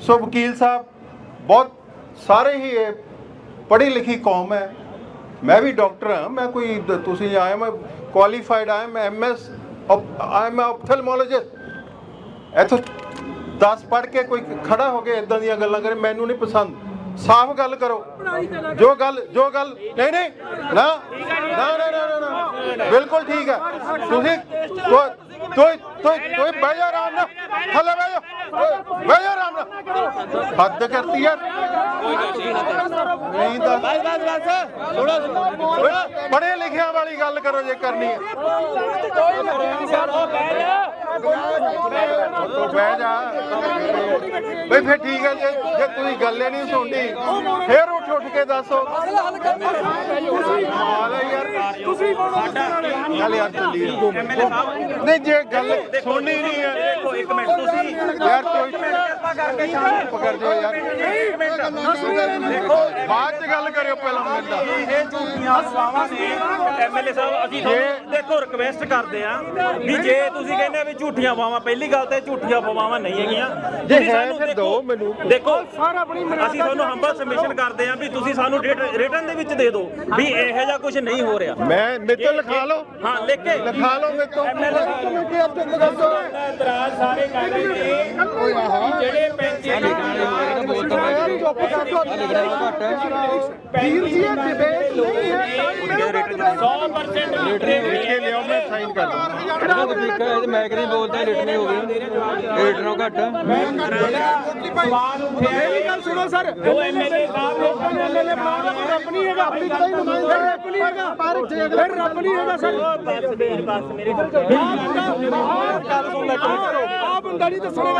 ਸੋ ਵਕੀਲ ਸਾਹਿਬ ਬਹੁਤ ਸਾਰੇ ਹੀ ਇਹ ਪੜ੍ਹੀ ਲਿਖੀ ਕੌਮ ਹੈ। ਮੈਂ ਵੀ ਡਾਕਟਰ ਹਾਂ ਮੈਂ ਕੋਈ ਦ- ਤੁਸੀਂ ਆਇਆ ਮੈਂ ਕੁਆਲੀਫਾਈਡ ਆਇਆ ਮੈਂ ਐਮਐਸ ਆਈ ਐਮ ਆਪਥਲਮੋਲੋਜਿਸਟ ਇੱਥੋਂ 10 ਪੜ੍ਹ ਕੇ ਕੋਈ ਖੜਾ ਹੋ ਕੇ ਇਦਾਂ ਦੀਆਂ ਗੱਲਾਂ ਕਰੇ ਮੈਨੂੰ ਨਹੀਂ ਪਸੰਦ। ਸਾਫ਼ ਗੱਲ ਕਰੋ। ਜੋ ਗੱਲ ਜੋ ਗੱਲ ਨਹੀਂ ਨਹੀਂ ਨਾ ਨਾ ਨਾ ਨਾ ਨਾ, ਨਾ ਬਿਲਕੁਲ ਠੀਕ ਹੈ। ਤੁਸੀਂ ਤੋ ਤੋ ਆਰਾਮ ਨਾਲ। ਥੱਲੇ ਬਹਿ ਜਾ। ਓਏ, ਬਹਿ ਜਾ ਆਰਾਮ ਨਾਲ। ਹੱਦ ਕਰਤੀ ਯਾਰ। ਨਹੀਂ ਤਾਂ ਬਸ ਬਸ ਬਸ। ਪੜ੍ਹੇ ਲਿਖਿਆਂ ਵਾਲੀ ਗੱਲ ਕਰੋ ਜੇ ਕਰਨੀ ਹੈ। ਤੂੰ ਬਹਿ ਜਾ। ਬਈ ਫਿਰ ਠੀਕ ਹੈ ਜੇ ਜੇ ਤੁਸੀਂ ਗੱਲੇ ਨਹੀਂ ਸੁਣਦੀ ਫਿਰ ਕੇ ਦੱਸੋ ਹਾਲ ਹੈ ਯਾਰ ਤੁਸੀਂ ਚੱਲ ਯਾਰ ਚੱਲੀਏ ਨਹੀਂ ਜੇ ਗੱਲ ਸੁਣਨੀ ਨਹੀਂ ਹੈ ਦੇਖੋ ਇੱਕ ਮਿੰਟ ਤੁਸੀਂ ਯਾਰ ਕੋਈ ਕਿਰਪਾ ਕਰਕੇ ਸ਼ਾਂਤ ਪਕੜ ਜਾਓ ਯਾਰ। ਬਾਅਦ ਚ ਗੱਲ ਕਰਿਓ ਪਹਿਲਾਂ ਮੇਰੇ ਨਾਲ ਇਹ ਝੂਠੀਆਂ ਅਫਵਾਹਾਂ ਨੇ ਐਮਐਲਏ ਸਾਹਿਬ ਅਸੀਂ ਤੁਹਾਨੂੰ ਦੇਖੋ ਰਿਕਵੈਸਟ ਕਰਦੇ ਆ ਵੀ ਜੇ ਤੁਸੀਂ ਕਹਿੰਦੇ ਆ ਵੀ ਝੂਠੀਆਂ ਅਫਵਾਹਾਂ ਪਹਿਲੀ ਗੱਲ ਤੇ ਝੂਠੀਆਂ ਅਫਵਾਹਾਂ ਨਹੀਂ ਹੈਗੀਆਂ। ਜੇ ਸਾਨੂੰ ਦੇਖੋ-। ਦੇਖੋ ਅਸੀਂ ਤੁਹਾਨੂੰ ਹੰਬਲ ਸਬਮਿਸ਼ਨ ਕਰਦੇ ਆ ਵੀ ਤੁਸੀਂ ਸਾਨੂੰ ਰਿਟਰਨ ਦੇ ਵਿੱਚ ਦੇ ਦਿਓ ਵੀ ਇਹੋ ਜਿਹਾ ਕੁਝ ਨਹੀਂ ਹੋ ਰਿਹਾ। ਮੈਂ ਲਿਖਾ ਲਓ। ਹਾਂ ਲਿਖ ਕੇ। ਲਿਖਾ ਲਓ ਮੇਰੇ ਤੋਂ। ਕਮੇਟੀ ਆਪੇ ਦੱਸੋ ਇਤਰਾਜ਼ ਸਾਰੇ ਕਰ ਰਹੇ ਨੇ। ਵੀਰ ਜੀ ਇਹ ਡਿਬੇਟ ਨਹੀਂ ਹੈ 100% ਲਿਟਰੇ ਲਿਖ ਕੇ ਲਿਆਓ ਮੈਂ ਸਾਈਨ ਕਰ ਦੂੰ ਮੈਂ ਕਿਹਨੇ ਬੋਲਦਾ ਲੇਟ ਨਹੀਂ ਹੋ ਗਈ ਲੇਟ ਨੂੰ ਘੱਟ ਸਵਾਲ ਉੱਠਿਆ ਮੇਰੀ ਗੱਲ ਸੁਣੋ ਸਰ ਜੋ ਐਮਐਲਏ ਸਾਹਿਬ ਨੇ ਐਮਐਲਏ ਰੱਬ ਨਹੀਂ ਹੈਗਾ ਆਪਣੀ ਕਦਾਈ ਨੁਮਾਇੰਦਾ ਰੱਬ ਨਹੀਂ ਹੈਗਾ ਪਰ ਜੇ ਫਿਰ ਰੱਬ ਨਹੀਂ ਹੈਗਾ ਸਰ ਬਸ ਮੇਰੀ ਬਸ ਮੇਰੇ ਆ ਬੰਦਾ ਨਹੀਂ ਦੱਸਣਾ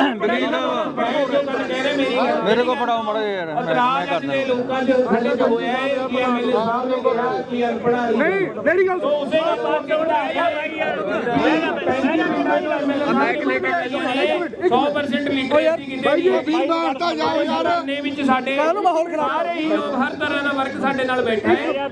ਮੇਰੇ ਕੋਲ ਫੜਾਓ ਮੜਾ ਯਾਰ ਮੈਂ ਮੈਂ ਜਿਹੜੇ ਲੋਕਾਂ ਦੇ ਸਾਡੇ ਚ ਹੋਇਆ ਹੈ ਕਿ ਐਮਐਲਏ ਸਾਹਿਬ ਨੇ ਕਿਹਾ ਕਿ ਅਨਪੜਾ ਨਹੀਂ ਮੇਰੀ ਗੱਲ ਸੁਣੋ ਉਸੇ ਦਾ ਪਾਸ ਬਣਾਇਆ ਮਾਈਕ ਲੈ ਕੇ 100% ਲਿਟਰੇਸੀ ਕਿਤੇ ਵੀ ਬਾਹਰ ਜਾਓ ਯਾਰ। ਨੇ ਵਿੱਚ ਸਾਡੇ ਸਾਰੇ ਹੀ ਲੋਕ ਹਰ ਤਰ੍ਹਾਂ ਦਾ ਵਰਕ ਸਾਡੇ ਨਾਲ ਬੈਠਾ ਹੈ।